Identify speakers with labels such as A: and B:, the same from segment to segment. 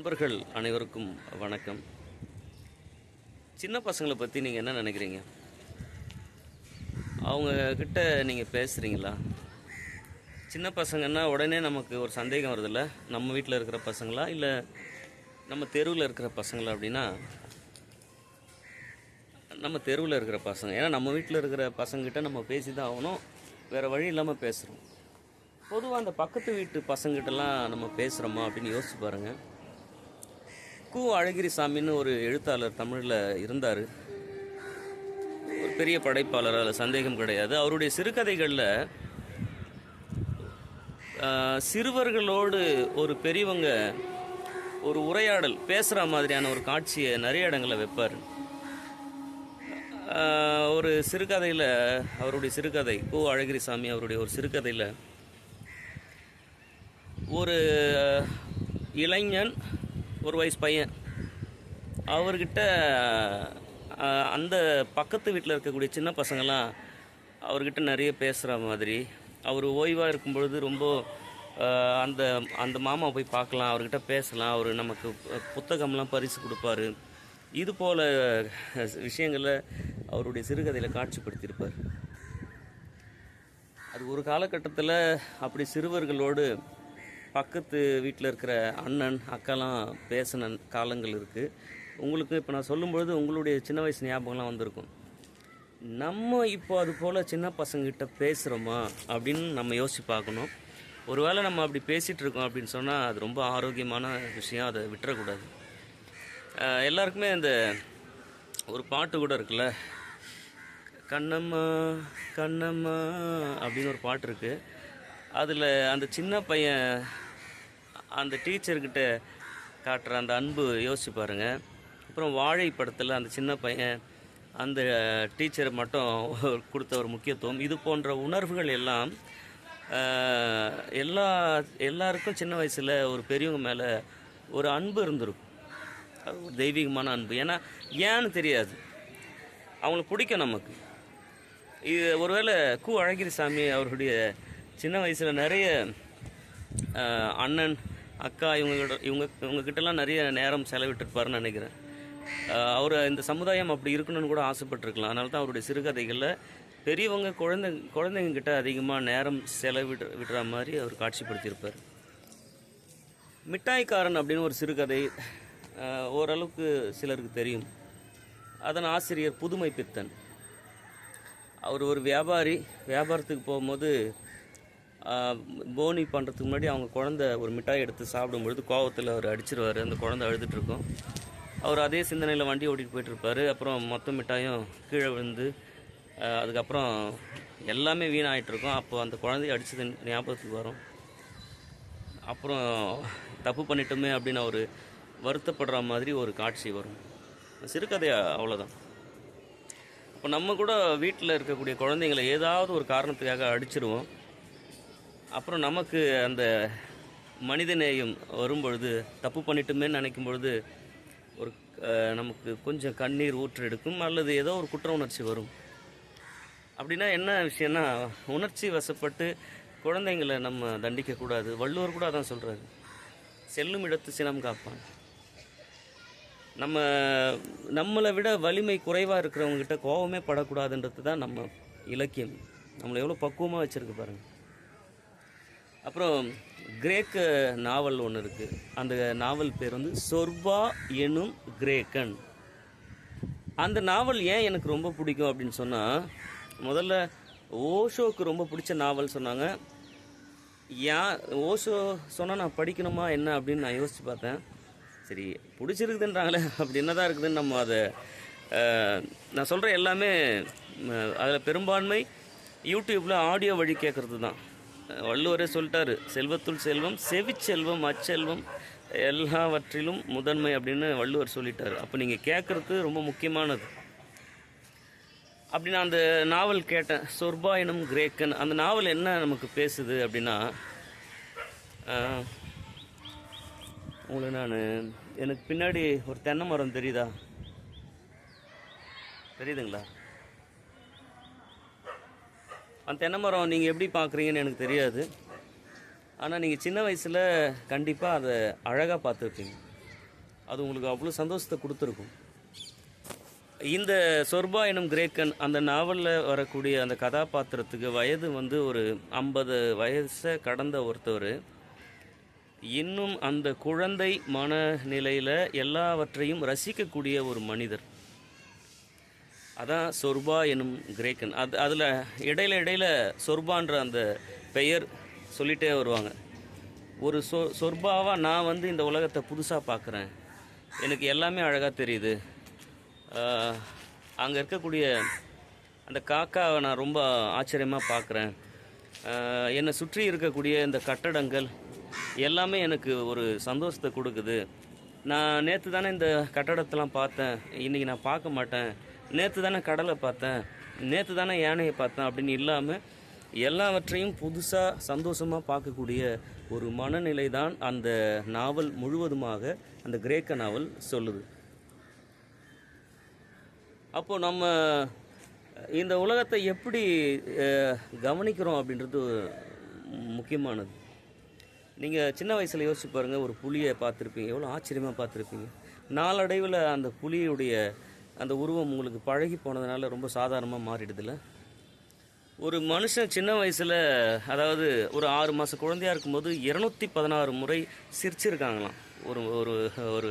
A: நண்பர்கள் அனைவருக்கும் வணக்கம். சின்ன பசங்களை பற்றி நீங்கள் என்ன நினைக்கிறீங்க? அவங்க கிட்ட நீங்கள் பேசுகிறீங்களா சின்ன பசங்கன்னா உடனே நமக்கு ஒரு சந்தேகம் வருதில்ல? நம்ம வீட்டில் இருக்கிற பசங்களா? இல்லை நம்ம தெருவில் இருக்கிற பசங்களா அப்படின்னா? நம்ம தெருவில் இருக்கிற பசங்க. ஏன்னா நம்ம வீட்டில் இருக்கிற பசங்கக்கிட்ட நம்ம பேசி தான் ஆகணும். வேறு வழி இல்லாமல் பேசுகிறோம் பொதுவாக அந்த பக்கத்து வீட்டு பசங்கிட்டலாம் நம்ம பேசுகிறோமா அப்படின்னு யோசிச்சு பாருங்கள் கு அழகிரி சாமின்னு ஒரு எழுத்தாளர் தமிழில் இருந்தார். ஒரு பெரிய படைப்பாளர் அதில் சந்தேகம் கிடையாது. அவருடைய சிறுகதைகளில் சிறுவர்களோடு ஒரு பெரியவங்க ஒரு உரையாடல் பேசுகிற மாதிரியான ஒரு காட்சியை நிறைய இடங்களில் வைப்பார். ஒரு சிறுகதையில் அவருடைய சிறுகதை கு அழகிரி சாமி அவருடைய ஒரு சிறுகதையில் ஒரு இளைஞன் ஒரு வயசு பையன். அவர்கிட்ட அந்த பக்கத்து வீட்டில் இருக்கக்கூடிய சின்ன பசங்கள்லாம் அவர்கிட்ட நிறைய பேசுகிற மாதிரி அவர் ஓய்வாக இருக்கும் பொழுது ரொம்ப அந்த அந்த மாமா போய் பார்க்கலாம் அவர்கிட்ட பேசலாம் அவர் நமக்கு புத்தகம்லாம் பரிசு கொடுப்பாரு. இது போல் விஷயங்களை அவருடைய சிறுகதையில் காட்சிப்படுத்தியிருப்பார். அது ஒரு காலகட்டத்தில் அப்படி சிறுவர்களோடு பக்கத்து வீட்டில் இருக்கிற அண்ணன் அக்காலாம் பேசின காலங்கள் இருக்குது உங்களுக்கு இப்போ நான் சொல்லும்பொழுது உங்களுடைய சின்ன வயசு ஞாபகம்லாம் வந்திருக்கும். நம்ம இப்போ அது போல் சின்ன பசங்கக்கிட்ட பேசுகிறோமா அப்படின்னு நம்ம யோசிச்சு பார்க்கணும். ஒருவேளை நம்ம அப்படி பேசிகிட்டு இருக்கோம் அப்படின்னு சொன்னால் அது ரொம்ப ஆரோக்கியமான விஷயம் அதை விட்டுறக்கூடாது. எல்லாருக்குமே இந்த ஒரு பாட்டு கூட இருக்குல்ல? கண்ணம்மா கண்ணம்மா அப்படின்னு ஒரு பாட்டு இருக்குது அதில் அந்த சின்ன பையன் அந்த டீச்சர்கிட்ட காட்டுற அந்த அன்பு யோசிச்சு பாருங்க. அப்புறம் வாழை படத்தில் அந்த சின்ன பையன் அந்த டீச்சர் மட்டும் கொடுத்த ஒரு முக்கியத்துவம். இது போன்ற உணர்வுகள் எல்லாம் எல்லா எல்லாருக்கும் சின்ன வயசில் ஒரு பெரியவங்க மேலே ஒரு அன்பு இருந்திருக்கும். ஒரு தெய்வீகமான அன்பு. ஏன்னா ஏன்னு தெரியாது. அவங்களுக்கு பிடிக்கும் நமக்கு. இது ஒருவேளை கு. அழகிரி சாமி அவருடைய சின்ன வயசில் நிறைய அண்ணன் அக்கா இவங்க இவங்க இவங்கக்கிட்டலாம் நிறைய நேரம் செலவிட்டுருப்பாருன்னு நினைக்கிறேன். அவர் இந்த சமுதாயம் அப்படி இருக்கணும்னு கூட ஆசைப்பட்டிருக்கலாம். அதனால தான் அவருடைய சிறுகதைகளில் பெரியவங்க குழந்தை குழந்தைங்கக்கிட்ட அதிகமாக நேரம் செலவிட விடுற மாதிரி அவர் காட்சிப்படுத்தியிருப்பார். மிட்டாய்க்காரன் அப்படின்னு ஒரு சிறுகதை ஓரளவுக்கு சிலருக்கு தெரியும். அதன் ஆசிரியர் புதுமை பித்தன் அவர் ஒரு வியாபாரி வியாபாரத்துக்கு போகும்போது போனி பண்ணுறதுக்கு முன்னாடி அவங்க குழந்த ஒரு மிட்டாய் எடுத்து சாப்பிடும்பொழுது கோவத்தில் அவர் அடிச்சிருவார். அந்த குழந்தை அழுதுட்டுருக்கும் அவர் அதே சிந்தனையில் வண்டி ஓட்டிகிட்டு போயிட்டுருப்பார் அப்புறம் மொத்த மிட்டாயும் கீழே விழுந்து அதுக்கப்புறம் எல்லாமே வீணாகிட்டுருக்கும் அப்போ அந்த குழந்தைய அடிச்சது ஞாபகத்துக்கு வரும். அப்புறம் தப்பு பண்ணிட்டோமே அப்படின்னு அவர் வருத்தப்படுற மாதிரி ஒரு காட்சி வரும். சிறுகதையாக அவ்வளோதான் அப்போ நம்ம கூட வீட்டில் இருக்கக்கூடிய குழந்தைங்களை ஏதாவது ஒரு காரணத்துக்காக அடிச்சிருவோம். அப்புறம் நமக்கு அந்த மனிதநேயம் வரும்பொழுது தப்பு பண்ணிட்டோமேன்னு நினைக்கும் பொழுது ஒரு நமக்கு கொஞ்சம் கண்ணீர் ஊற்று எடுக்கும் அல்லது ஏதோ ஒரு குற்ற உணர்ச்சி வரும். அப்படின்னா என்ன விஷயம்னா உணர்ச்சி வசப்பட்டு குழந்தைங்களை நம்ம தண்டிக்கக்கூடாது வள்ளுவர் கூட அதான் சொல்கிறாரு செல்லும் இடத்து சினம் காப்பான். நம்ம நம்மளை விட வலிமை குறைவாக இருக்கிறவங்ககிட்ட கோவமே படக்கூடாதுன்றது தான் நம்ம இலக்கியம். நம்மளை எவ்வளோ பக்குவமாக வச்சுருக்கு பாருங்கள் அப்புறம் கிரேக்க நாவல் ஒன்று இருக்குது அந்த நாவல் பேர் வந்து சொர்பா எனும் கிரேக்கன். அந்த நாவல் ஏன் எனக்கு ரொம்ப பிடிக்கும் அப்படின்னு சொன்னால் முதல்ல ஓஷோக்கு ரொம்ப பிடிச்ச நாவல் சொன்னாங்க. ஏன் ஓஷோ சொன்னால் நான் படிக்கணுமா என்ன அப்படின்னு நான் யோசித்து பார்த்தேன். சரி பிடிச்சிருக்குதுன்றாங்களே அப்படி என்னதான் இருக்குதுன்னு நம்ம அதை நான் சொல்கிற எல்லாமே அதில் பெரும்பான்மை யூடியூப்பில் ஆடியோ வழி கேட்குறது தான் வள்ளுவரே சொல்லிட்டாரு செல்வத்துள் செல்வம் செவிச்செல்வம் அச்செல்வம் எல்லாவற்றிலும் முதன்மை அப்படின்னு வள்ளுவர் சொல்லிட்டார். அப்போ நீங்கள் கேட்குறது ரொம்ப முக்கியமானது. அப்படி நான் அந்த நாவல் கேட்டேன் சொர்பா எனும் கிரேக்கன் அந்த நாவல் என்ன நமக்கு பேசுது அப்படின்னா உங்களுக்கு நான் எனக்கு பின்னாடி ஒரு தென்னை மரம் தெரியுதா? தெரியுதுங்களா? அந்த தென்னை மரம் நீங்கள் எப்படி பார்க்குறீங்கன்னு எனக்கு தெரியாது. ஆனால் நீங்கள் சின்ன வயசில் கண்டிப்பாக அதை அழகாக பார்த்துருப்பீங்க. அது உங்களுக்கு அவ்வளோ சந்தோஷத்தை கொடுத்துருக்கும். இந்த சொர்பா எனும் கிரேக்கன் அந்த நாவலில் வரக்கூடிய அந்த கதாபாத்திரத்துக்கு வயது வந்து ஒரு ஐம்பது வயசை கடந்த ஒருத்தவர். இன்னும் அந்த குழந்தை மனநிலையில் எல்லாவற்றையும் ரசிக்கக்கூடிய ஒரு மனிதர். அதான் சொர்பா எனும் கிரேக்கன். அது அதில் இடையில இடையில சொர்பான்ற அந்த பெயர் சொல்லிட்டே வருவாங்க. ஒரு சொ சொர்பாவாக நான் வந்து இந்த உலகத்தை புதுசாக பார்க்குறேன் எனக்கு எல்லாமே அழகாக தெரியுது. அங்கே இருக்கக்கூடிய அந்த காக்காவை நான் ரொம்ப ஆச்சரியமாக பார்க்குறேன் என்னை சுற்றி இருக்கக்கூடிய இந்த கட்டடங்கள் எல்லாமே எனக்கு ஒரு சந்தோஷத்தை கொடுக்குது. நான் நேற்று தானே இந்த கட்டடத்தெலாம் பார்த்தேன். இன்றைக்கி நான் பார்க்க மாட்டேன். நேற்று தானே கடலை பார்த்தேன். நேற்று தானே யானையை பார்த்தேன் அப்படின்னு இல்லாமல் எல்லாவற்றையும் புதுசாக சந்தோஷமாக பார்க்கக்கூடிய ஒரு மனநிலை தான் அந்த நாவல் முழுவதுமாக அந்த கிரேக்க நாவல் சொல்லுது. அப்போது நம்ம இந்த உலகத்தை எப்படி கவனிக்கிறோம் அப்படின்றது முக்கியமானது. நீங்கள் சின்ன வயசில் யோசிச்சு பாருங்கள் ஒரு புலியை பார்த்துருப்பீங்க எவ்வளோ ஆச்சரியமாக பார்த்துருப்பீங்க. நாளடைவில் அந்த புலியுடைய அந்த உருவம் உங்களுக்கு பழகி போனதுனால ரொம்ப சாதாரணமாக மாறிடுதுல்ல ஒரு மனுஷன் சின்ன வயசில் அதாவது ஒரு ஆறு மாத குழந்தையா இருக்கும்போது இரநூத்தி பதினாறு முறை சிரிச்சிருக்காங்களாம். ஒரு ஒரு ஒரு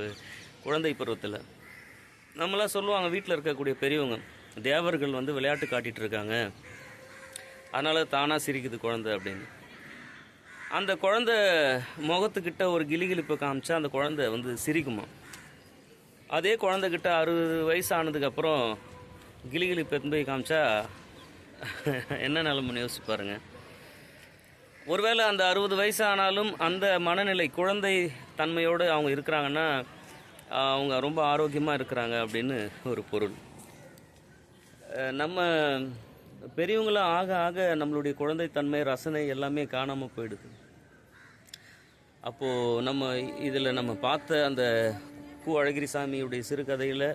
A: குழந்தை பருவத்தில். நம்மளாம் சொல்லுவாங்க வீட்டில் இருக்கக்கூடிய பெரியவங்க தேவர்கள் வந்து விளையாட்டு காட்டிகிட்டு இருக்காங்க. அதனால் தானாக சிரிக்குது குழந்தை அப்படின்னு. அந்த குழந்தை முகத்துக்கிட்ட ஒரு கிளிகிளிப்பை காமிச்சா அந்த குழந்தை வந்து சிரிக்குமா அதே குழந்தைகிட்ட அறுபது வயசு ஆனதுக்கப்புறம் கிளிகிளி எடுத்துன்னு காமிச்சா என்ன நிலமன்னு யோசிச்சு பாருங்க. ஒருவேளை அந்த அறுபது வயசு ஆனாலும் அந்த மனநிலை குழந்தை தன்மையோடு அவங்க இருக்கிறாங்கன்னா அவங்க ரொம்ப ஆரோக்கியமாக இருக்கிறாங்க அப்படின்னு ஒரு பொருள். நம்ம பெரியவங்களாம் ஆக ஆக நம்மளுடைய குழந்தைத்தன்மை ரசனை எல்லாமே காணாமல் போயிடுது. அப்போது நம்ம இதில் நம்ம பார்த்த அந்த கு அழகிரிசாமியுடைய சிறுகதையில்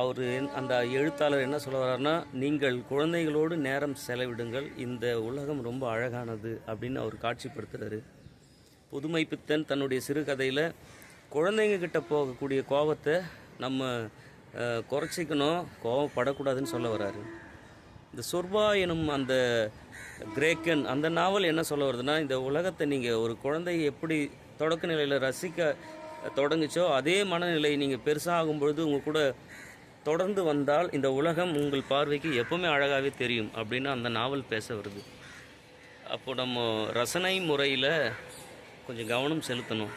A: அவர் அந்த எழுத்தாளர் என்ன சொல்ல வர்றாருன்னா நீங்கள் குழந்தைகளோடு நேரம் செலவிடுங்கள். இந்த உலகம் ரொம்ப அழகானது. அப்படின்னு அவர் காட்சிப்படுத்துகிறாரு புதுமை பித்தன் தன்னுடைய சிறுகதையில் குழந்தைங்க கிட்ட போகக்கூடிய கோபத்தை நம்ம குறைச்சிக்கணும் கோவப்படக்கூடாதுன்னு சொல்ல வர்றாரு. இந்த சொர்பா எனும் அந்த கிரேக்கன் அந்த நாவல் என்ன சொல்ல வருதுன்னா இந்த உலகத்தை நீங்கள் ஒரு குழந்தை எப்படி தொடக்க நிலையில் ரசிக்க தொடங்குச்சோ அதே மனநிலை நீங்கள் பெருசாகும் பொழுது உங்கள் கூட தொடர்ந்து வந்தால் இந்த உலகம் உங்கள் பார்வைக்கு எப்பவுமே அழகாகவே தெரியும் அப்படின்னு அந்த நாவல் பேச வருது. அப்போ நம்ம ரசனை முறையில் கொஞ்சம் கவனம் செலுத்தணும்.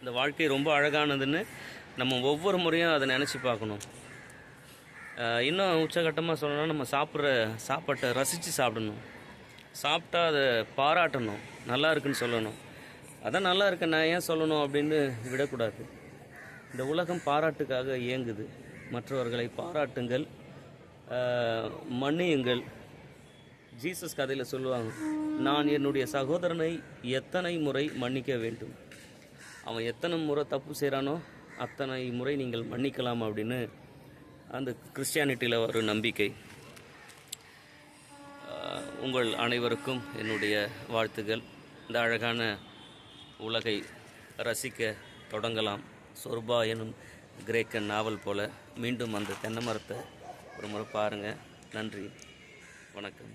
A: இந்த வாழ்க்கை ரொம்ப அழகானதுன்னு நம்ம ஒவ்வொரு முறையும் அதை நினச்சி பார்க்கணும். இன்னும் உச்சகட்டமாக சொல்லணும்னா நம்ம சாப்பிட்ற சாப்பாட்டை ரசித்து சாப்பிடணும். சாப்பிட்டா அதை பாராட்டணும். நல்லா இருக்குன்னு சொல்லணும். அதான் நல்லா இருக்க நான் ஏன் சொல்லணும் அப்படின்னு விடக்கூடாது. இந்த உலகம் பாராட்டுக்காக இயங்குது. மற்றவர்களை பாராட்டுங்கள் மன்னியுங்கள். ஜீசஸ் கதையில் சொல்லுவாங்க நான் என்னுடைய சகோதரனை எத்தனை முறை மன்னிக்க வேண்டும்? அவன் எத்தனை முறை தப்பு செய்கிறானோ அத்தனை முறை நீங்கள் மன்னிக்கலாம் அப்படின்னு அந்த கிறிஸ்டியானிட்டியில் ஒரு நம்பிக்கை. உங்கள் அனைவருக்கும் என்னுடைய வாழ்த்துகள். இந்த அழகான உலகை ரசிக்க தொடங்கலாம். சொர்பா எனும் கிரேக்க நாவல் போல மீண்டும் அந்த தென்னை மரத்தை ஒரு முறை பாருங்கள் நன்றி. வணக்கம்.